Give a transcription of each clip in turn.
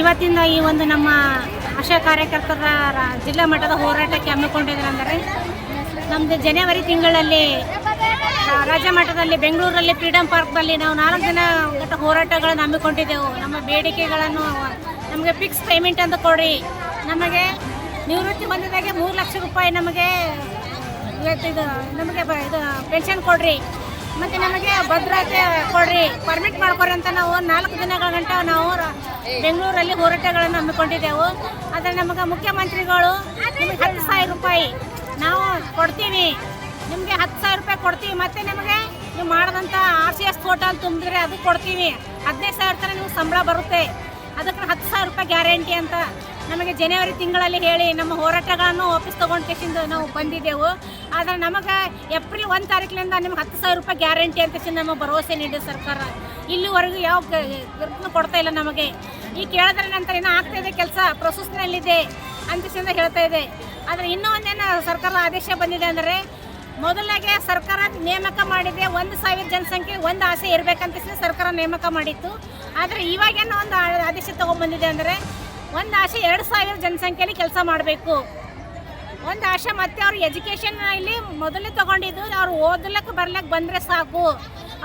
ಇವತ್ತಿಂದ ಈ ಒಂದು ನಮ್ಮ ಆಶಾ ಕಾರ್ಯಕರ್ತರ ಜಿಲ್ಲಾ ಮಟ್ಟದ ಹೋರಾಟಕ್ಕೆ ಹಮ್ಮಿಕೊಂಡಿದ್ರಂದರೆ ನಮ್ದು ಜನವರಿ ತಿಂಗಳಲ್ಲಿ ರಾಜ್ಯ ಮಟ್ಟದಲ್ಲಿ ಬೆಂಗಳೂರಲ್ಲಿ ಫ್ರೀಡಮ್ ಪಾರ್ಕ್ನಲ್ಲಿ ನಾವು ನಾಲ್ಕು ದಿನ ಹೋರಾಟಗಳನ್ನು ಹಮ್ಮಿಕೊಂಡಿದ್ದೆವು. ನಮ್ಮ ಬೇಡಿಕೆಗಳನ್ನು ನಮಗೆ ಫಿಕ್ಸ್ ಪೇಮೆಂಟ್ ಅಂತ ಕೊಡಿ. ನಮಗೆ ನಿವೃತ್ತಿ ಬಂದಿದ್ದಾಗೆ ಮೂರು ಲಕ್ಷ ರೂಪಾಯಿ ನಮಗೆ ಇದು ನಮಗೆ ಇದು ಪೆನ್ಷನ್ ಕೊಡ್ರಿ. ಮತ್ತು ನಮಗೆ ಭದ್ರತೆ ಕೊಡ್ರಿ. ಪರ್ಮಿಟ್ ಮಾಡ್ಕೊರಿ ಅಂತ ನಾವು ನಾಲ್ಕು ದಿನಗಳ ಗಂಟ ನಾವು ಬೆಂಗಳೂರಲ್ಲಿ ಹೋರಾಟಗಳನ್ನು ಹಮ್ಮಿಕೊಂಡಿದ್ದೆವು. ಆದರೆ ನಮಗೆ ಮುಖ್ಯಮಂತ್ರಿಗಳು ನಿಮಗೆ ಹತ್ತು ಸಾವಿರ ರೂಪಾಯಿ ನಾವು ಕೊಡ್ತೀವಿ. ನಿಮಗೆ ಹತ್ತು ಸಾವಿರ ರೂಪಾಯಿ ಕೊಡ್ತೀವಿ. ಮತ್ತು ನಿಮಗೆ ನೀವು ಮಾಡಿದಂಥ ಆರ್ ಸಿ ಎಸ್ ಫೋಟೋ ತುಂಬಿದ್ರೆ ಅದು ಕೊಡ್ತೀವಿ. ಹದಿನೈದು ಸಾವಿರ ಥರ ನಿಮ್ಗೆ ಸಂಬಳ ಬರುತ್ತೆ. ಅದಕ್ಕೆ ಹತ್ತು ಸಾವಿರ ರೂಪಾಯಿ ಗ್ಯಾರಂಟಿ ಅಂತ ನಮಗೆ ಜನವರಿ ತಿಂಗಳಲ್ಲಿ ಹೇಳಿ ನಮ್ಮ ಹೋರಾಟಗಳನ್ನು ವಾಪಸ್ ತೊಗೊಂಡು ನಾವು ಬಂದಿದ್ದೆವು. ಆದರೆ ನಮಗೆ ಏಪ್ರಿಲ್ ಒಂದು ತಾರೀಕಿನಿಂದ ನಿಮ್ಗೆ ಹತ್ತು ಸಾವಿರ ರೂಪಾಯಿ ಗ್ಯಾರಂಟಿ ಅಂತ ನಮಗೆ ಭರವಸೆ ನೀಡಿದೆ ಸರ್ಕಾರ. ಇಲ್ಲಿವರೆಗೂ ಯಾವ ಕೊಡ್ತಾ ಇಲ್ಲ ನಮಗೆ. ಈ ಕೇಳಿದ್ರೆ ನಂತರ ಏನೋ ಆಗ್ತಾ ಇದೆ ಕೆಲಸ, ಪ್ರೊಸೆಸ್ನಲ್ಲಿದೆ ಅಂತ ಹೇಳ್ತಾ ಇದೆ. ಆದರೆ ಇನ್ನೂ ಒಂದೇನು ಸರ್ಕಾರದ ಆದೇಶ ಬಂದಿದೆ ಅಂದರೆ, ಮೊದಲಾಗೆ ಸರ್ಕಾರ ನೇಮಕ ಮಾಡಿದೆ ಒಂದು ಸಾವಿರ ಜನಸಂಖ್ಯೆ, ಒಂದು ಆಸೆ ಇರಬೇಕಂತ ಸರ್ಕಾರ ನೇಮಕ ಮಾಡಿತ್ತು. ಆದರೆ ಇವಾಗೇನೋ ಒಂದು ಆದೇಶ ತೊಗೊಂಡ್ಬಂದಿದೆ ಅಂದರೆ ಒಂದು ಆಶೆ ಎರಡು ಸಾವಿರ ಜನಸಂಖ್ಯೆಯಲ್ಲಿ ಕೆಲಸ ಮಾಡಬೇಕು. ಒಂದು ಆಶೆ ಮತ್ತೆ ಅವ್ರು ಎಜುಕೇಷನ್ ಇಲ್ಲಿ ಮೊದಲೇ ತಗೊಂಡಿದ್ದು ಅವ್ರು ಓದಲಕ್ಕೆ ಬರ್ಲಕ್ಕೆ ಬಂದರೆ ಸಾಕು.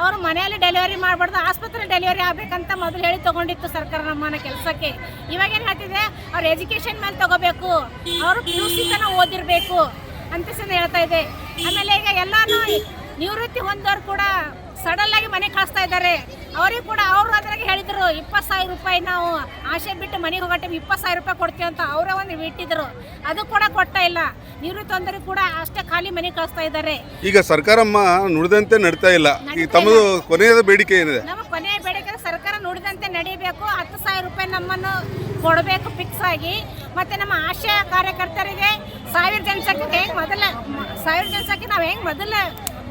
ಅವರು ಮನೆಯಲ್ಲಿ ಡೆಲಿವರಿ ಮಾಡಬಾರ್ದು ಆಸ್ಪತ್ರೆ ಡೆಲಿವರಿ ಆಗಬೇಕಂತ ಮೊದಲು ಹೇಳಿ ತಗೊಂಡಿತ್ತು ಸರ್ಕಾರ ನಮ್ಮನ ಕೆಲಸಕ್ಕೆ. ಇವಾಗೇನು ಹೇಳ್ತಿದೆ ಅವ್ರು ಎಜುಕೇಷನ್ ಮೇಲೆ ತಗೋಬೇಕು, ಅವರು ಪಿ ಯು ಸಿ ತನಕ ಓದಿರಬೇಕು ಅಂತ ಸಹ ಹೇಳ್ತಾ ಇದೆ. ಆಮೇಲೆ ಈಗ ಎಲ್ಲಾನು ನಿವೃತ್ತಿ ಹೊಂದೋರು ಕೂಡ ಸಡನ್ ಆಗಿ ಮನೆ ಕಳಿಸ್ತಾ ಇದ್ದಾರೆ. ಅವ್ರಿಗೆ ಕೂಡ ಅವರು ಅದ್ರಾಗ ಹೇಳಿದ್ರು ಇಪ್ಪತ್ತು ಸಾವಿರ ರೂಪಾಯಿ ನಾವು ಆಶೆ ಬಿಟ್ಟು ಮನೆಗೆ ಹೋಗೋ ಟೈಮ್ ಇಪ್ಪತ್ತು ಸಾವಿರ ರೂಪಾಯಿ ಕೊಡ್ತೀವಿ ಅಂತ ಅವರೇ ಒಂದು ಇಟ್ಟಿದ್ರು. ಅದು ಕೂಡ ಕೊಡ್ತಾ ಇಲ್ಲ. ನಿವೃತ್ತಿ ಕೂಡ ಅಷ್ಟೇ ಖಾಲಿ ಮನೆ ಕಳಿಸ್ತಾ ಇದ್ದಾರೆ. ಈಗ ಸರ್ಕಾರಮ್ಮ ನುಡಿದಂತೆ ನಡೀತಾ ಇಲ್ಲ. ಈಗ ತಮ್ಮದು ಕೊನೆಯ ಬೇಡಿಕೆ ಏನಿದೆ? ನಮ್ಮ ಕೊನೆಯ ಬೇಡಿಕೆ ಸರ್ಕಾರ ನುಡಿದಂತೆ ನಡೀಬೇಕು. ಹತ್ತು ಸಾವಿರ ರೂಪಾಯಿ ನಮ್ಮನ್ನು ಕೊಡಬೇಕು ಫಿಕ್ಸ್ ಆಗಿ. ಮತ್ತೆ ನಮ್ಮ ಆಶಾ ಕಾರ್ಯಕರ್ತರಿಗೆ ಸಾವಿರ ಜನಸಂಖ್ಯೆ ಹೆಂಗೆ ಮೊದಲ ಸಾವಿರ ಜನಸಂಖ್ಯೆ ನಾವು ಹೆಂಗೆ ಮೊದಲ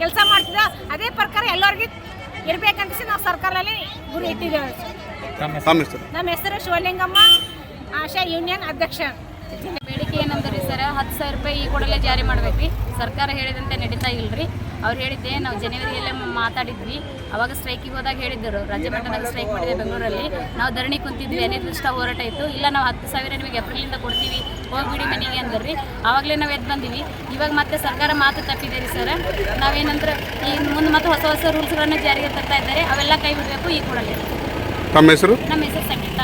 ಕೆಲಸ ಮಾಡ್ತಿದ್ದ ಅದೇ ಪ್ರಕಾರ ಎಲ್ಲರಿಗೂ ಇರಬೇಕಂತಿಸಿ ನಾವು ಸರ್ಕಾರದಲ್ಲಿ ಗುರಿ ಇಟ್ಟಿದ್ದೇವೆ. ನಮ್ಮ ಹೆಸರು ಶಿವಲಿಂಗಮ್ಮ ಆಶಾ ಯೂನಿಯನ್ ಅಧ್ಯಕ್ಷ. ಬೇಡಿಕೆ ಏನಂದ್ರಿ ಸರ್? ಹತ್ತು ಸಾವಿರ ರೂಪಾಯಿ ಈ ಕೂಡಲೇ ಜಾರಿ ಮಾಡ್ಬೇಕ್ರಿ ಸರ್ಕಾರ ಹೇಳಿದಂತೆ ನಡೀತಾ ಇಲ್ಲರಿ ಅವ್ರು ಹೇಳಿದ್ದೆ ನಾವು ಜನವರಿಯಲ್ಲೇ ಮಾತಾಡಿದ್ವಿ. ಅವಾಗ ಸ್ಟ್ರೈಕಿಗೆ ಹೋದಾಗ ಹೇಳಿದ್ದರು. ರಾಜ್ಯ ಮಟ್ಟದಲ್ಲಿ ಸ್ಟ್ರೈಕ್ ಮಾಡಿದೆ ಬೆಂಗಳೂರಲ್ಲಿ. ನಾವು ಧರಣಿ ಕುಂತಿದ್ವಿ ಅನಿರ್ದಿಷ್ಟ ಹೋರಾಟ ಇತ್ತು. ಇಲ್ಲ ನಾವು ಹತ್ತು ಸಾವಿರ ನಿಮಗೆ ಏಪ್ರಿಲಿಂದ ಕೊಡ್ತೀವಿ. ಹೋಗ್ಬಿಡಿ ಮನೆಗೆ ಅಂದ್ರಿ ಆವಾಗಲೇ ನಾವು ಎದ್ದು ಬಂದೀವಿ. ಇವಾಗ ಮತ್ತೆ ಸರ್ಕಾರ ಮಾತು ತಪ್ಪಿದೆ ರೀ ಸರ್. ನಾವೇನಂದ್ರೆ ಈ ಮುಂದೆ ಮತ್ತೆ ಹೊಸ ಹೊಸ ರೂಲ್ಸ್ಗಳನ್ನು ಜಾರಿಗೆ ತರ್ತಾ ಇದ್ದಾರೆ. ಅವೆಲ್ಲ ಕೈ ಬಿಡಬೇಕು ಈ ಕೂಡಲೇ. ನಮ್ಮ ಹೆಸರು? ನಮ್ಮ ಹೆಸರು ಸಂಗೀತ